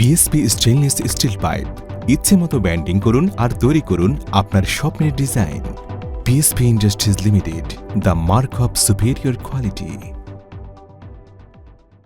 BSP stainless steel pipe ইচ্ছে মতো banding করুন আর তৈরি করুন আপনার স্বপ্নের design. PSP Industries Limited the mark of superior quality